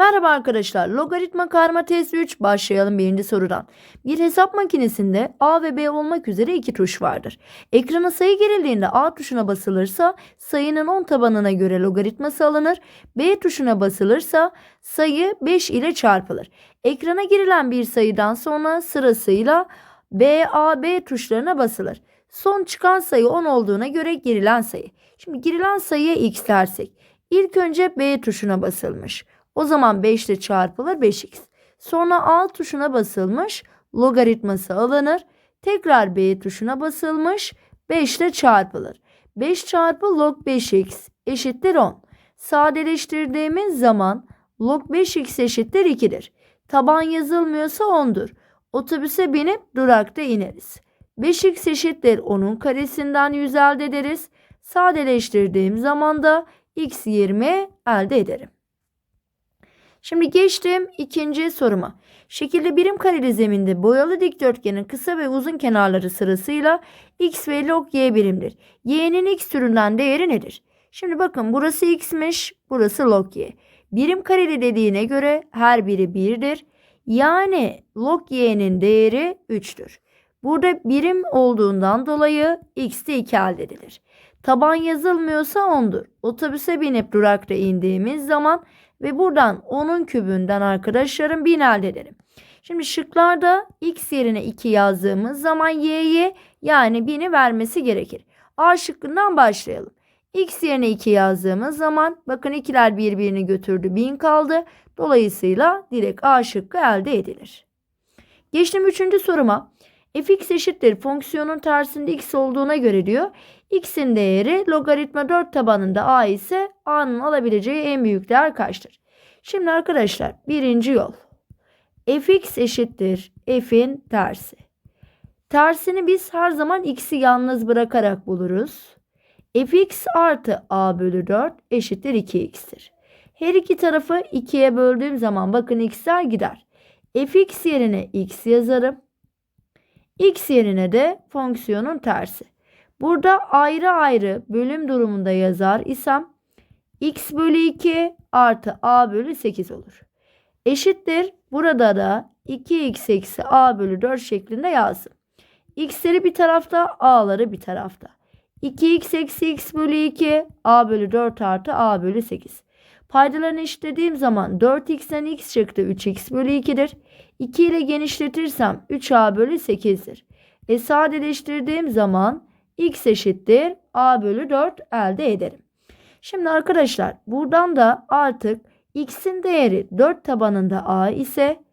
Merhaba arkadaşlar. Logaritma karma testi 3 başlayalım birinci sorudan. Bir hesap makinesinde A ve B olmak üzere iki tuş vardır. Ekrana sayı girildiğinde A tuşuna basılırsa sayının 10 tabanına göre logaritması alınır. B tuşuna basılırsa sayı 5 ile çarpılır. Ekrana girilen bir sayıdan sonra sırasıyla B, A, B tuşlarına basılır. Son çıkan sayı 10 olduğuna göre girilen sayı. Şimdi girilen sayıya x dersek. İlk önce B tuşuna basılmış. O zaman 5 ile çarpılır 5x. Sonra A tuşuna basılmış. Logaritması alınır. Tekrar B tuşuna basılmış. 5 ile çarpılır. 5 çarpı log 5x eşittir 10. Sadeleştirdiğimiz zaman log 5x eşittir 2'dir. Taban yazılmıyorsa 10'dur. Otobüse binip durakta ineriz. 5x eşittir 10'un karesinden 100 elde ederiz. Sadeleştirdiğim zaman da x 20 elde ederim. Şimdi geçtim ikinci soruma. Şekilde birim kareli zeminde boyalı dikdörtgenin kısa ve uzun kenarları sırasıyla x ve log y birimdir. y'nin x türünden değeri nedir? Şimdi bakın burası x'miş, burası log y. Birim kareli dediğine göre her biri 1'dir. Yani log y'nin değeri 3'tür. Burada birim olduğundan dolayı x'te 2 elde edilir. Taban yazılmıyorsa 10'dur. Otobüse binip durakta indiğimiz zaman ve buradan 10'un kübünden arkadaşlarım 1000 elde ederim. Şimdi şıklarda x yerine 2 yazdığımız zaman y'ye yani 1000'i vermesi gerekir. A şıkkından başlayalım. x yerine 2 yazdığımız zaman bakın ikiler birbirini götürdü 1000 kaldı. Dolayısıyla direkt A şıkkı elde edilir. Geçtim üçüncü soruma. Fx eşittir fonksiyonun tersinde x olduğuna göre diyor. x'in değeri logaritma 4 tabanında a ise a'nın alabileceği en büyük değer kaçtır? Şimdi arkadaşlar birinci yol. fx eşittir f'in tersi. Tersini biz her zaman x'i yalnız bırakarak buluruz. fx artı a bölü 4 eşittir 2x'tir. Her iki tarafı 2'ye böldüğüm zaman bakın x'ler gider. fx yerine x yazarım. X yerine de fonksiyonun tersi. Burada ayrı ayrı bölüm durumunda yazar isem x bölü 2 artı a bölü 8 olur. Eşittir burada da 2x eksi a bölü 4 şeklinde yazdım. x'leri bir tarafta a'ları bir tarafta. 2x eksi x bölü 2 a bölü 4 artı a bölü 8. Paydalarını eşitlediğim zaman 4x'den x çıktı 3x bölü 2'dir. 2 ile genişletirsem 3a bölü 8'dir. E sadeleştirdiğim zaman x eşittir a bölü 4 elde ederim. Şimdi arkadaşlar buradan da artık x'in değeri 4 tabanında a ise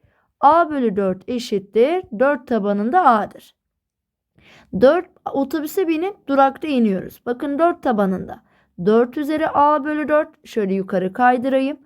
a bölü 4 eşittir 4 tabanında a'dır. 4 otobüse binip durakta iniyoruz. Bakın 4 tabanında. 4 üzeri a bölü 4 şöyle yukarı kaydırayım.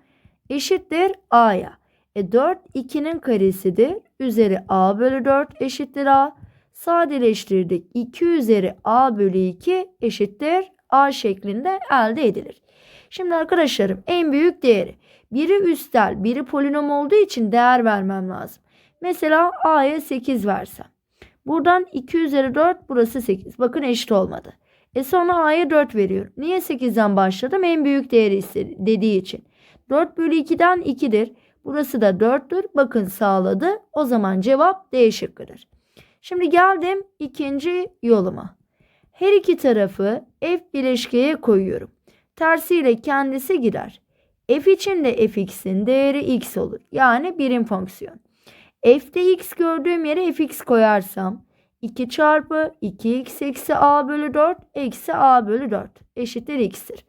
Eşittir a'ya. E 4 2'nin karesidir. Üzeri a bölü 4 eşittir a. Sadeleştirdik. 2 üzeri a bölü 2 eşittir a şeklinde elde edilir. Şimdi arkadaşlarım en büyük değeri. Biri üstel, biri polinom olduğu için değer vermem lazım. Mesela a'ya 8 versem. Buradan 2 üzeri 4 burası 8. Bakın eşit olmadı. E sonra a'ya 4 veriyorum. Niye 8'den başladım? En büyük değeri istedi, dediği için. 4 bölü 2'den 2'dir. Burası da 4'tür. Bakın sağladı. O zaman cevap D şıkkıdır. Şimdi geldim ikinci yoluma. Her iki tarafı f bileşkeye koyuyorum. Tersiyle kendisi gider. f için de fx'in değeri x olur. Yani birim fonksiyon. f'de x gördüğüm yere fx koyarsam 2 çarpı 2x eksi a bölü 4 eksi a bölü 4 eşittir x'tir.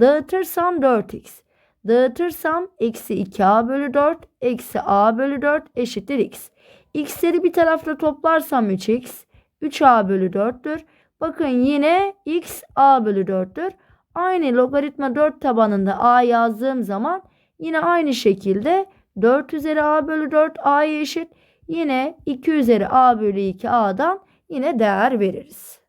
Dağıtırsam 4x. Dağıtırsam eksi 2a bölü 4 eksi a bölü 4 eşittir x. x'leri bir tarafta toplarsam 3x. 3a bölü 4'tür. Bakın yine x a bölü 4'tür. Aynı logaritma 4 tabanında a yazdığım zaman yine aynı şekilde 4 üzeri a bölü 4 a'ya eşit. Yine 2 üzeri a bölü 2 a'dan yine değer veririz.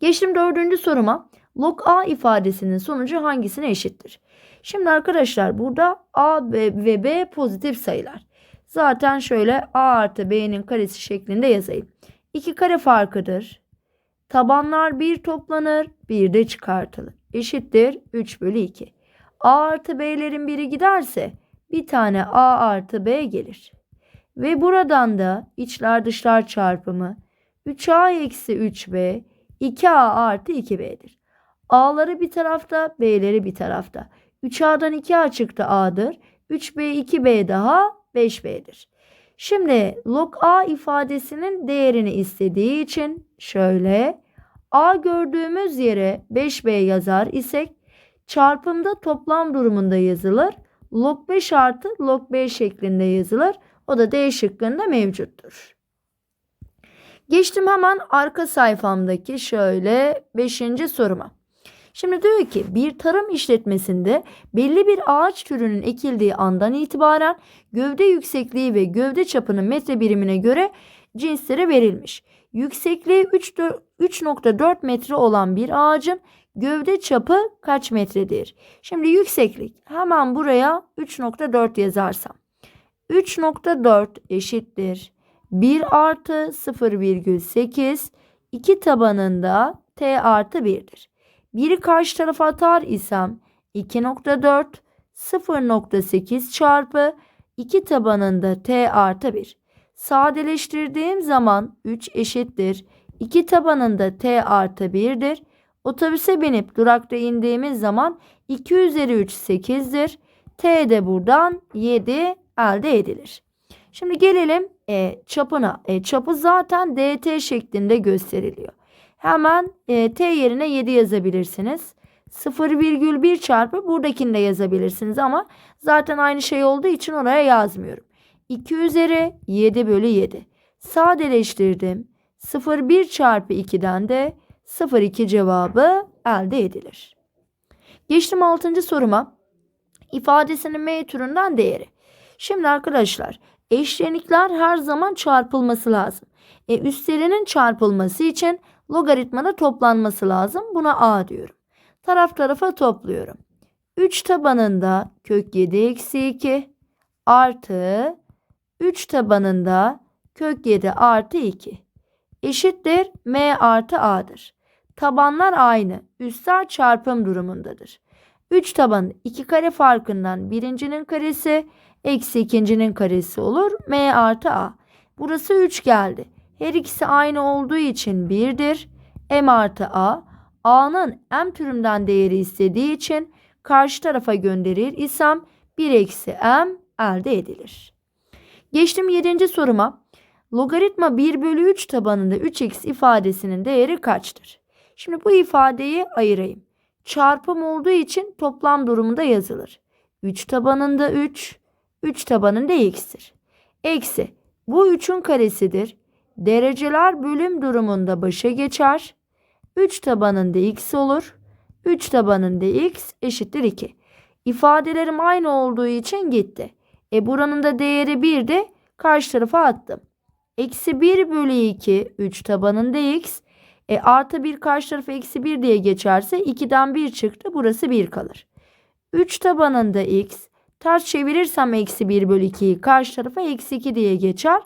Geçtim dördüncü soruma. Log a ifadesinin sonucu hangisine eşittir? Şimdi arkadaşlar burada a ve b pozitif sayılar. Zaten şöyle a artı b'nin karesi şeklinde yazayım. 2 kare farkıdır. Tabanlar 1 toplanır, 1 de çıkartılır. Eşittir 3 bölü 2. A artı B'lerin biri giderse bir tane A artı B gelir. Ve buradan da içler dışlar çarpımı 3A eksi 3B 2A artı 2B'dir. A'ları bir tarafta, B'leri bir tarafta. 3A'dan 2A çıktı A'dır. 3B 2B daha 5B'dir. Şimdi log A ifadesinin değerini istediği için şöyle A gördüğümüz yere 5B yazar isek çarpımda toplam durumunda yazılır. Log 5 artı log 5 şeklinde yazılır. O da D şıkkında mevcuttur. Geçtim hemen arka sayfamdaki şöyle 5. soruma. Şimdi diyor ki bir tarım işletmesinde belli bir ağaç türünün ekildiği andan itibaren gövde yüksekliği ve gövde çapının metre birimine göre cinslere verilmiş. Yüksekliği 3.4 metre olan bir ağacın gövde çapı kaç metredir? Şimdi yükseklik hemen buraya 3.4 yazarsam. 3.4 eşittir. 1 artı 0,8 2 tabanında t artı 1'dir. Biri karşı tarafa atar isem 2.4 0.8 çarpı 2 tabanında t artı 1. Sadeleştirdiğim zaman 3 eşittir. 2 tabanında t artı 1'dir. Otobüse binip durakta indiğimiz zaman 2 üzeri 3 8'dir. T de buradan 7 elde edilir. Şimdi gelelim e, çapına. E, çapı zaten dt şeklinde gösteriliyor. Hemen e, t yerine 7 yazabilirsiniz. 0,1 çarpı buradakini de yazabilirsiniz ama zaten aynı şey olduğu için oraya yazmıyorum. 2 üzeri 7 bölü 7. Sadeleştirdim. 0,1 çarpı 2'den de 0,2 cevabı elde edilir. Geçtim 6. soruma. İfadesinin m türünden değeri. Şimdi arkadaşlar eşlenikler her zaman çarpılması lazım. E, üstlerinin çarpılması için logaritmada toplanması lazım. Buna a diyorum. Taraf tarafa topluyorum. 3 tabanında kök 7 eksi 2 artı 3 tabanında kök 7 artı 2 eşittir m artı a'dır. Tabanlar aynı. Üstler çarpım durumundadır. 3 taban 2 kare farkından birincinin karesi eksi ikincinin karesi olur. m artı a. Burası 3 geldi. Her ikisi aynı olduğu için 1'dir. m artı a. a'nın m türünden değeri istediği için karşı tarafa gönderir isem 1 eksi m elde edilir. Geçtim 7. soruma. Logaritma 1 bölü 3 tabanında 3x ifadesinin değeri kaçtır? Şimdi bu ifadeyi ayırayım. Çarpım olduğu için toplam durumunda yazılır. 3 tabanında 3, 3 tabanında x'tir. Eksi bu 3'ün karesidir. Dereceler bölüm durumunda başa geçer. 3 tabanında x olur. 3 tabanında x eşittir 2. İfadelerim aynı olduğu için gitti. E buranın da değeri 1 de karşı tarafa attım. Eksi 1 bölü 2 3 tabanında x. E artı 1 karşı tarafa eksi 1 diye geçerse 2'den 1 çıktı. Burası 1 kalır. 3 tabanında x. Ters çevirirsem eksi 1 bölü 2'yi karşı tarafa eksi 2 diye geçer.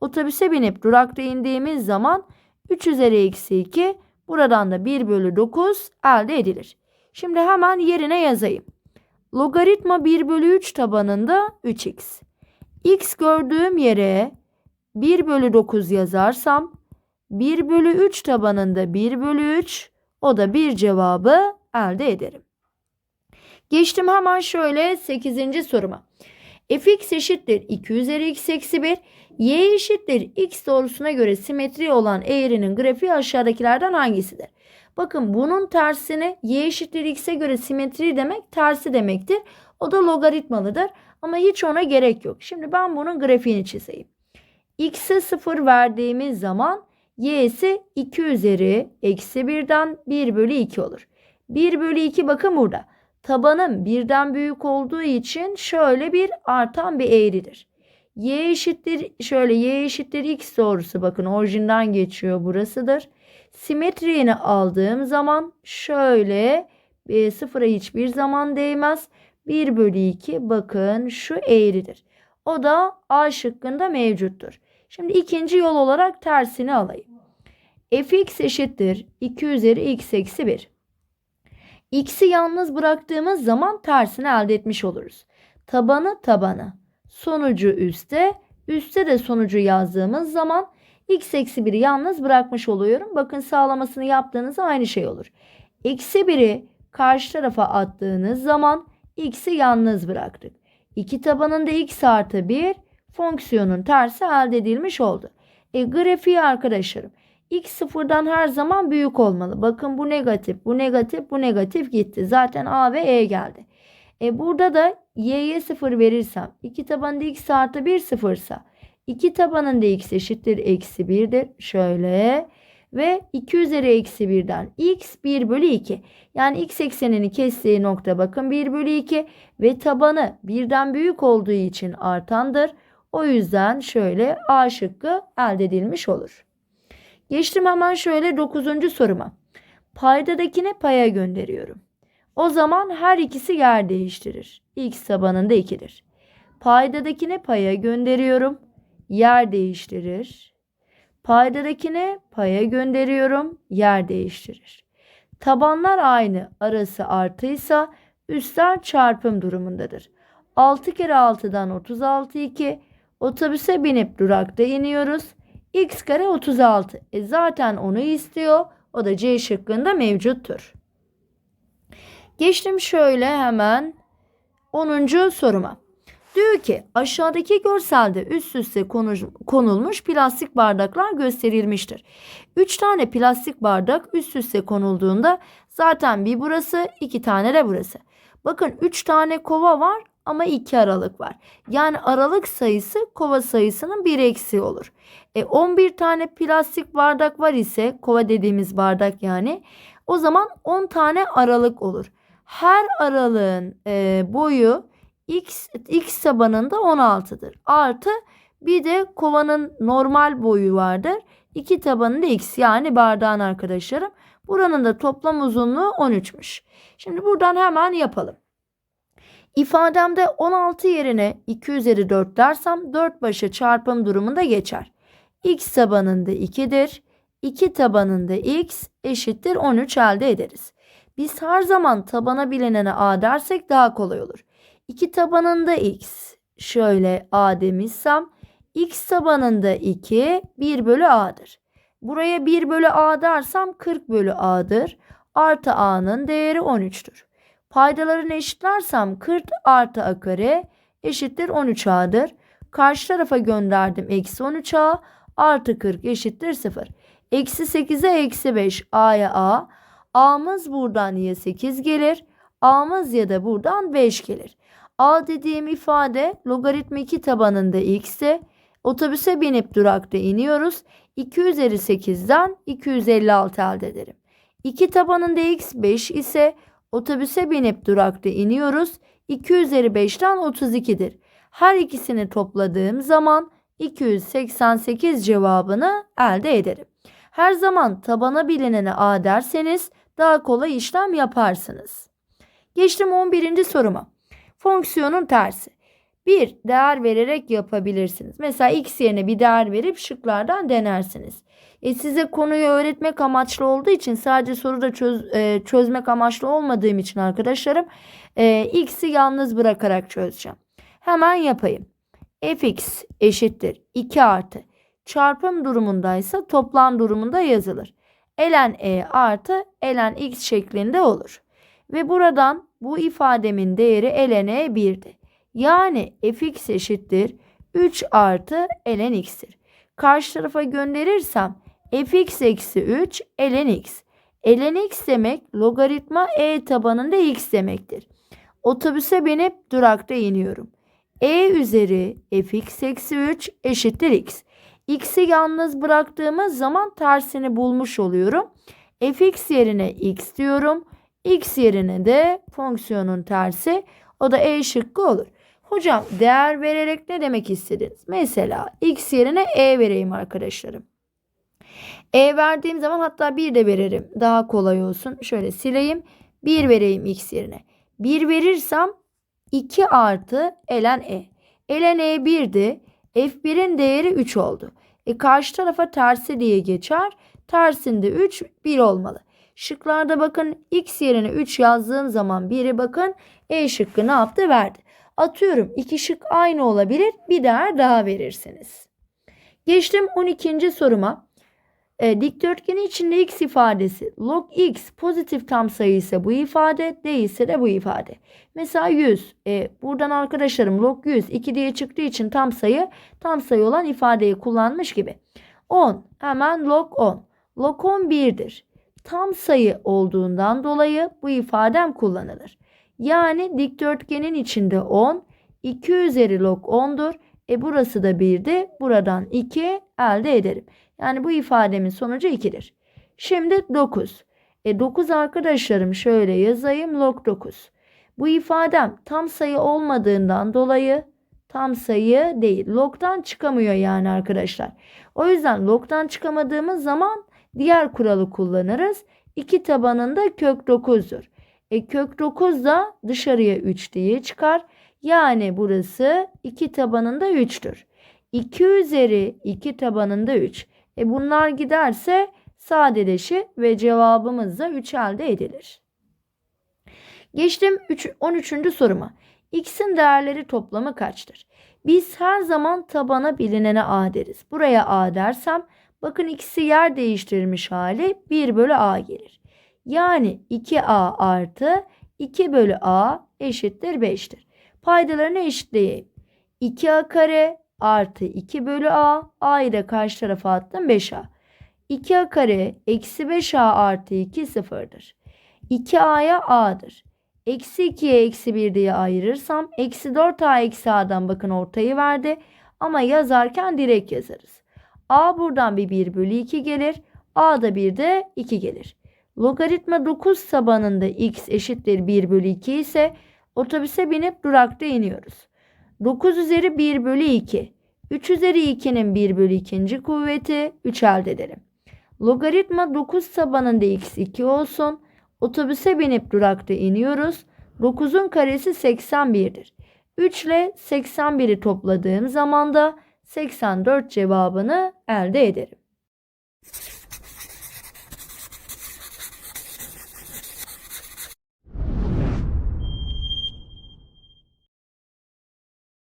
Otobüse binip durakta indiğimiz zaman 3 üzeri eksi 2 buradan da 1 bölü 9 elde edilir. Şimdi hemen yerine yazayım. Logaritma 1 bölü 3 tabanında 3x. x gördüğüm yere 1 bölü 9 yazarsam 1 bölü 3 tabanında 1 bölü 3 o da bir cevabı elde ederim. Geçtim hemen şöyle 8. soruma. fx eşittir 2 üzeri x eksi 1. y eşittir x doğrusuna göre simetri olan eğrinin grafiği aşağıdakilerden hangisidir? Bakın bunun tersini y eşittir x'e göre simetri demek tersi demektir. O da logaritmalıdır ama hiç ona gerek yok. Şimdi ben bunun grafiğini çizeyim. x'e 0 verdiğimiz zaman y'si 2 üzeri eksi 1'den 1 bölü 2 olur. 1 bölü 2 bakın burada. Tabanım birden büyük olduğu için şöyle bir artan bir eğridir. y eşittir şöyle y eşittir x doğrusu bakın orijinden geçiyor burasıdır. Simetriğini aldığım zaman şöyle e, sıfıra hiçbir zaman değmez. 1 bölü 2 bakın şu eğridir. O da A şıkkında mevcuttur. Şimdi ikinci yol olarak tersini alayım. fx eşittir 2 üzeri x eksi 1. x'i yalnız bıraktığımız zaman tersini elde etmiş oluruz. Tabanı tabana. Sonucu üste. Üste de sonucu yazdığımız zaman x eksi 1'i yalnız bırakmış oluyorum. Bakın sağlamasını yaptığınızda aynı şey olur. Eksi 1'i karşı tarafa attığınız zaman x'i yalnız bıraktık. İki tabanında x artı 1 fonksiyonun tersi elde edilmiş oldu. E, grafiği arkadaşlarım x sıfırdan her zaman büyük olmalı. Bakın bu negatif, bu negatif, bu negatif gitti. Zaten a ve e geldi. E, burada da y'ye 0 verirsem 2 tabanında x artı 1 sıfırsa 2 tabanında x eşittir eksi 1'dir. Şöyle ve 2 üzeri eksi 1'den x 1 bölü 2. Yani x eksenini kestiği nokta bakın 1 bölü 2 ve tabanı birden büyük olduğu için artandır. O yüzden şöyle A şıkkı elde edilmiş olur. Geçtim hemen şöyle 9. soruma. Paydadakini paya gönderiyorum. O zaman her ikisi yer değiştirir. X tabanında 2'dir. Paydadakini paya gönderiyorum. Yer değiştirir. Paydadakine paya gönderiyorum. Yer değiştirir. Tabanlar aynı. Arası artıysa üstler çarpım durumundadır. 6 kere 6'dan 36 2. Otobüse binip durakta iniyoruz. X kare 36. E zaten onu istiyor. O da C şıkkında mevcuttur. Geçtim şöyle hemen 10. soruma. Diyor ki aşağıdaki görselde üst üste konulmuş plastik bardaklar gösterilmiştir. 3 tane plastik bardak üst üste konulduğunda zaten bir burası iki tane de burası. Bakın 3 tane kova var ama 2 aralık var. Yani aralık sayısı kova sayısının bir eksi olur. E 11 tane plastik bardak var ise kova dediğimiz bardak yani o zaman 10 tane aralık olur. Her aralığın e, boyu x, x tabanında 16'dır. Artı bir de kovanın normal boyu vardır. İki tabanında x yani bardağın arkadaşlarım. Buranın da toplam uzunluğu 13'müş. Şimdi buradan hemen yapalım. İfademde 16 yerine 2 üzeri 4 dersem 4 başı çarpım durumunda geçer. x tabanında 2'dir. 2 tabanında x eşittir 13 elde ederiz. Biz her zaman tabana bilinene a dersek daha kolay olur. 2 tabanında x şöyle a demişsem x tabanında 2 1 bölü a'dır. Buraya 1 bölü a dersem 40 bölü a'dır. Artı a'nın değeri 13'tür. Paydalarını eşitlersem 40 artı a kare eşittir 13a'dır. Karşı tarafa gönderdim eksi 13a artı 40 eşittir 0. Eksi 8'e eksi 5 a'ya a. A'mız buradan ya 8 gelir. A'mız ya da buradan 5 gelir. A dediğim ifade logaritma 2 tabanında x'e otobüse binip durakta iniyoruz. 2 üzeri 8'den 256 elde ederim. 2 tabanında x 5 ise otobüse binip durakta iniyoruz. 2 üzeri 5'ten 32'dir. Her ikisini topladığım zaman 288 cevabını elde ederim. Her zaman tabana bilinene a derseniz daha kolay işlem yaparsınız. Geçtim 11. soruma. Fonksiyonun tersi. Bir değer vererek yapabilirsiniz. Mesela x yerine bir değer verip şıklardan denersiniz. E size konuyu öğretmek amaçlı olduğu için sadece soruda çöz, e, çözmek amaçlı olmadığım için arkadaşlarım e, x'i yalnız bırakarak çözeceğim. Hemen yapayım. fx eşittir 2 artı çarpım durumundaysa toplam durumunda yazılır. ln e artı ln x şeklinde olur. Ve buradan bu ifademin değeri ln e 1'di. Yani fx eşittir 3 artı ln x'tir. Karşı tarafa gönderirsem fx eksi 3 ln x. ln x demek logaritma e tabanında x demektir. Otobüse binip durakta iniyorum. e üzeri fx eksi 3 eşittir x. x'i yalnız bıraktığımız zaman tersini bulmuş oluyorum. fx yerine x diyorum. x yerine de fonksiyonun tersi o da e şıkkı olur. Hocam değer vererek ne demek istediniz? Mesela x yerine e vereyim arkadaşlarım. E verdiğim zaman hatta 1 de veririm. Daha kolay olsun. Şöyle sileyim. 1 vereyim x yerine. 1 verirsem 2 artı ln e. ln e 1'di. F1'in değeri 3 oldu. E karşı tarafa tersi diye geçer. Tersinde 3 1 olmalı. Şıklarda bakın x yerine 3 yazdığım zaman 1'i bakın E şıkkı ne yaptı verdi. Atıyorum iki şık aynı olabilir bir değer daha verirsiniz. Geçtim 12. soruma. E, dikdörtgenin içinde x ifadesi log x pozitif tam sayı ise bu ifade değilse de bu ifade. Mesela 100. E, buradan arkadaşlarım log 100 2 diye çıktığı için tam sayı tam sayı olan ifadeyi kullanmış gibi. 10 hemen log 10. Log 10 1'dir. Tam sayı olduğundan dolayı bu ifadem kullanılır. Yani dikdörtgenin içinde 10 2 üzeri log 10'dur. E burası da 1'di. Buradan 2 elde ederim. Yani bu ifademin sonucu 2'dir. Şimdi 9. E 9 arkadaşlarım şöyle yazayım log 9. Bu ifadem tam sayı olmadığından dolayı tam sayı değil. Log'dan çıkamıyor yani arkadaşlar. O yüzden log'dan çıkamadığımız zaman diğer kuralı kullanırız. 2 tabanında kök 9'dur. E kök 9 da dışarıya 3 diye çıkar. Yani burası 2 tabanında 3'tür. 2 üzeri 2 tabanında 3. E bunlar giderse sadeleşir ve cevabımız da 3 elde edilir. Geçtim 3, 13. soruma. X'in değerleri toplamı kaçtır? Biz her zaman tabana bilinene A deriz. Buraya A dersem bakın ikisi yer değiştirmiş hali 1 bölü A gelir. Yani 2A artı 2 bölü A eşittir 5'tir. Paydalarını eşitleyeyim. 2A kare artı 2 bölü A. A'yı da karşı tarafa attım 5A. 2A kare eksi 5A artı 2 sıfırdır. 2A'ya A'dır. Eksi 2'ye eksi 1 diye ayırırsam eksi 4A eksi A'dan bakın ortayı verdi. Ama yazarken direkt yazarız. A buradan bir 1 bölü 2 gelir. A da bir de 2 gelir. Logaritma 9 tabanında x eşittir 1 bölü 2 ise otobüse binip durakta iniyoruz. 9 üzeri 1 bölü 2. 3 üzeri 2'nin 1 bölü 2. kuvveti 3 elde edelim. Logaritma 9 tabanında x 2 olsun. Otobüse binip durakta iniyoruz. 9'un karesi 81'dir. 3 ile 81'i topladığım zaman da 84 cevabını elde ederim.